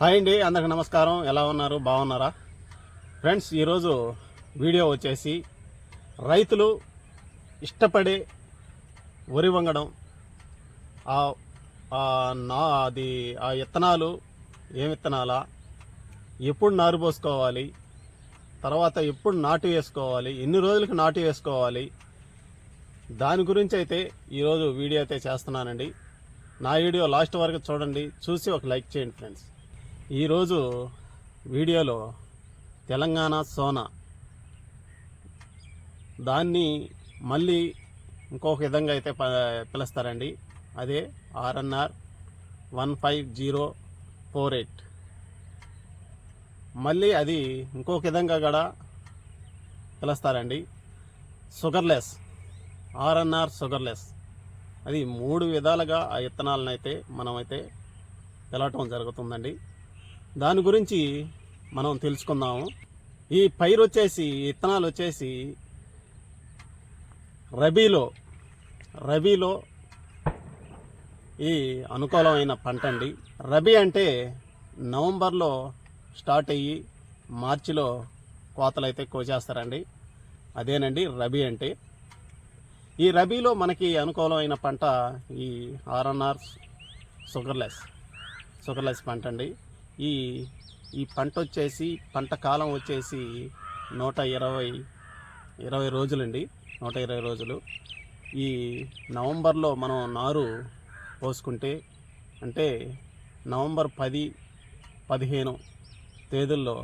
Hi అండి అందరికి నమస్కారం. ఎలా ఉన్నారు? బాగున్నారా? ఫ్రెండ్స్ ఈరోజు వీడియో వచ్చేసి రైతులు ఇష్టపడే వరి వంగడం. నా అది ఆ విత్తనాలు ఏమి విత్తనాలా? ఎప్పుడు నారు పోసుకోవాలి? తర్వాత ఎప్పుడు నాటు వేసుకోవాలి? ఎన్ని రోజులకి నాటు వేసుకోవాలి? దాని గురించి అయితే ఈరోజు వీడియో అయితే చేస్తున్నానండి. నా వీడియో లాస్ట్ వరకు చూడండి. చూసి ఒక లైక్ చేయండి ఫ్రెండ్స్. ఈరోజు వీడియోలో తెలంగాణ సోనా. దాన్ని మళ్ళీ ఇంకొక విధంగా అయితే పిలుస్తారండి. అదే RNR one five zero four eight. మళ్ళీ అది ఇంకొక విధంగా కూడా పిలుస్తారండి. Sugarless RNR sugarless. అది మూడు విధాలుగా ఆ విత్తనాలను అయితే మనమైతే పిలవటం జరుగుతుందండి. దాని గురించి మనం తెలుసుకుందాము. ఈ పైరు వచ్చేసి ఇత్తనాలు విత్తనాలు వచ్చేసి రబీలో రబీలో ఈ అనుకూలమైన పంట అండి రబీ అంటే నవంబర్లో స్టార్ట్ అయ్యి మార్చిలో కోతలు అయితే కోసేస్తారండి. అదేనండి రబీ అంటే. ఈ రబీలో మనకి అనుకూలమైన పంట ఈ ఆర్ఎన్ఆర్ షుగర్లెస్ షుగర్లెస్ పంట అండి ఈ ఈ పంట వచ్చేసి పంట కాలం వచ్చేసి నూట ఇరవై ఇరవై రోజులండి. నూట ఇరవై రోజులు. ఈ నవంబర్లో మనం నారు పోసుకుంటే అంటే నవంబర్ పది పదిహేను తేదీల్లో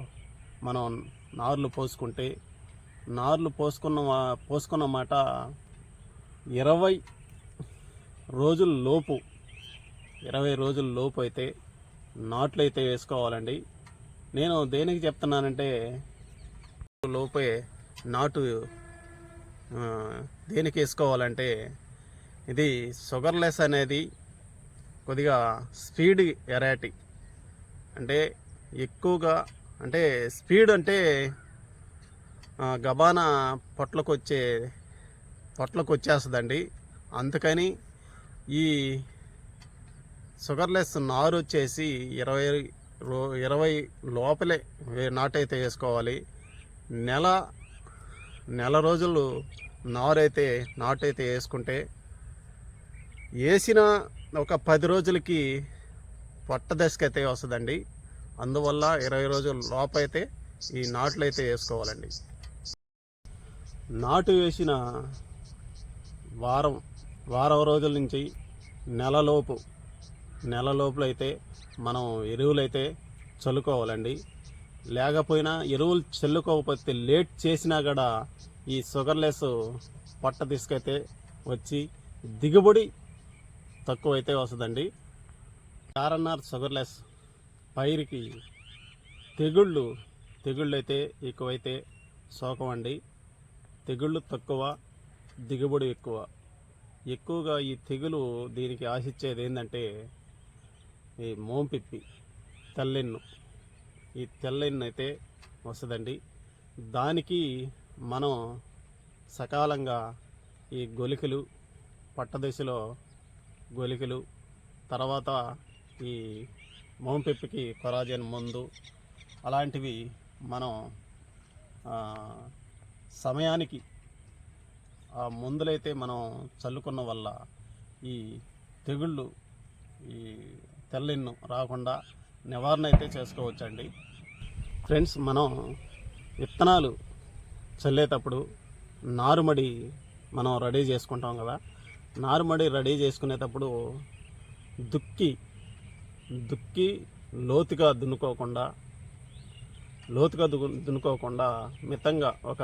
మనం నార్లు పోసుకుంటే నార్లు పోసుకున్న పోసుకున్న మాట ఇరవై రోజుల లోపు ఇరవై రోజుల లోపు అయితే నాట్లు అయితే వేసుకోవాలండి. నేను దేనికి చెప్తున్నానంటే లోపే నాటు దేనికి వేసుకోవాలంటే ఇది షుగర్లెస్ అనేది కొద్దిగా స్పీడ్ ఎరాటి అంటే ఎక్కువగా అంటే స్పీడ్ అంటే గబానా పొట్లకు వచ్చే పొట్లకు వచ్చేస్తుందండి అందుకని ఈ షుగర్లెస్ నారు వచ్చేసి ఇరవై రో ఇరవై లోపలే వే- నాటైతే వేసుకోవాలి. నెల నెల రోజులు నారైతే నాటైతే వేసుకుంటే వేసిన ఒక పది రోజులకి పొట్ట దశకైతే వస్తుందండి. అందువల్ల ఇరవై రోజుల లోపైతే ఈ నాట్లు అయితే వేసుకోవాలండి. నాటు వేసిన వారం వారం రోజుల నుంచి నెలలోపు నెల లోపల అయితే మనం ఎరువులైతే చల్లుకోవాలండి. లేకపోయినా ఎరువులు చల్లుకోకపోతే లేట్ చేసినా కూడా ఈ షుగర్లెస్ పట్ట తీసుకైతే వచ్చి దిగుబడి తక్కువైతే వస్తుందండి. ఆర్ఎన్ఆర్ షుగర్లెస్ పైరుకి తెగుళ్ళు తెగుళ్ళు అయితే ఎక్కువైతే సోకమండి తెగుళ్ళు తక్కువ దిగుబడి ఎక్కువ. ఎక్కువగా ఈ తెగులు దీనికి ఆశించేది ఏంటంటే ఈ మోంపిప్పి తెల్లెన్ను. ఈ తెల్లెన్ను అయితే వస్తుందండి. దానికి మనం సకాలంగా ఈ గొలికలు పట్టదశలో గొలికలు తర్వాత ఈ మోంపిప్పికి కొరాజన్ మందు అలాంటివి మనం సమయానికి ఆ మందులైతే మనం చల్లుకున్న వల్ల ఈ తెగుళ్ళు ఈ తెల్లెన్ను రాకుండా నివారణ అయితే చేసుకోవచ్చండి. ఫ్రెండ్స్ మనం విత్తనాలు చల్లేటప్పుడు నారుమడి మనం రెడీ చేసుకుంటాం కదా. నారుమడి రెడీ చేసుకునేటప్పుడు దుక్కి దుక్కి లోతుగా దున్నుకోకుండా లోతుగా దు దున్నుకోకుండా మితంగా ఒక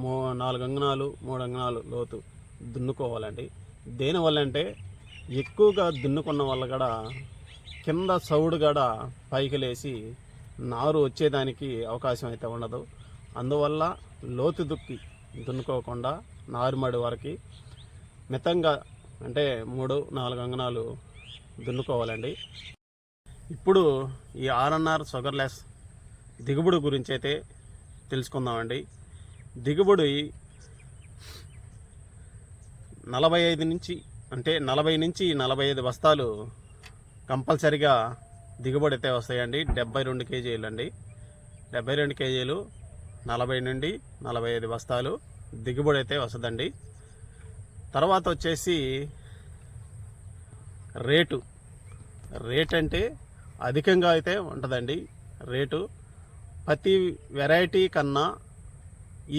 మూ నాలుగు అంగనాలు మూడు అంగనాలు లోతు దున్నుకోవాలండి. దేనివల్ల అంటే ఎక్కువగా దున్నుకున్న వాళ్ళ కూడా కింద సౌడు కూడా పైకి లేచి నారు వచ్చేదానికి అవకాశం అయితే ఉండదు. అందువల్ల లోతు దుక్కి దున్నుకోకుండా నారుమడి వరకు మితంగా అంటే మూడు నాలుగు అంగనాలు దున్నుకోవాలండి. ఇప్పుడు ఈ ఆర్ఎన్ఆర్ షుగర్లెస్ దిగుబడి గురించి అయితే తెలుసుకుందామండి. దిగుబడి నలభై ఐదు నుంచి అంటే నలభై నుంచి నలభై ఐదు బస్తాలు కంపల్సరిగా దిగుబడి అయితే వస్తాయండి. డెబ్బై రెండు కేజీలు అండి. డెబ్బై రెండు కేజీలు నలభై నుండి నలభై ఐదు బస్తాలు దిగుబడి అయితే వస్తుందండి. తర్వాత వచ్చేసి రేటు. రేట్ అంటే అధికంగా అయితే ఉంటుందండి. రేటు ప్రతి వెరైటీ కన్నా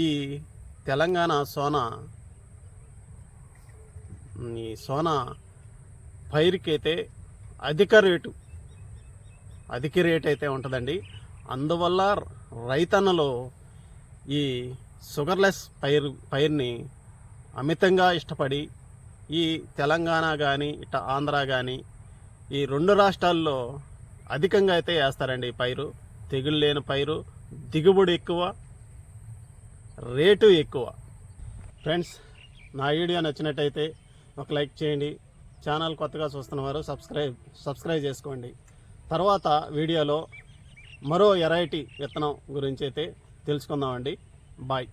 ఈ తెలంగాణ సోనా ఈ సోనా పైరుకి అయితే అధిక రేటు అధిక రేట్ అయితే ఉంటుందండి. అందువల్ల రైతన్నలో ఈ షుగర్లెస్ పైరు పైరుని అమితంగా ఇష్టపడి ఈ తెలంగాణ కానీ ఇట ఆంధ్ర కానీ ఈ రెండు రాష్ట్రాల్లో అధికంగా అయితే వేస్తారండి ఈ పైరు. తెగులు లేని పైరు దిగుబడి ఎక్కువ రేటు ఎక్కువ. ఫ్రెండ్స్ నా వీడియో నచ్చినట్టయితే ఒక లైక్ చేయండి. ఛానల్ కొత్తగా చూస్తున్నవారు సబ్స్క్రైబ్ సబ్స్క్రైబ్ చేసుకోండి. తర్వాత వీడియోలో మరో వెరైటీ విత్తనం గురించి అయితే తెలుసుకుందామండి. బాయ్.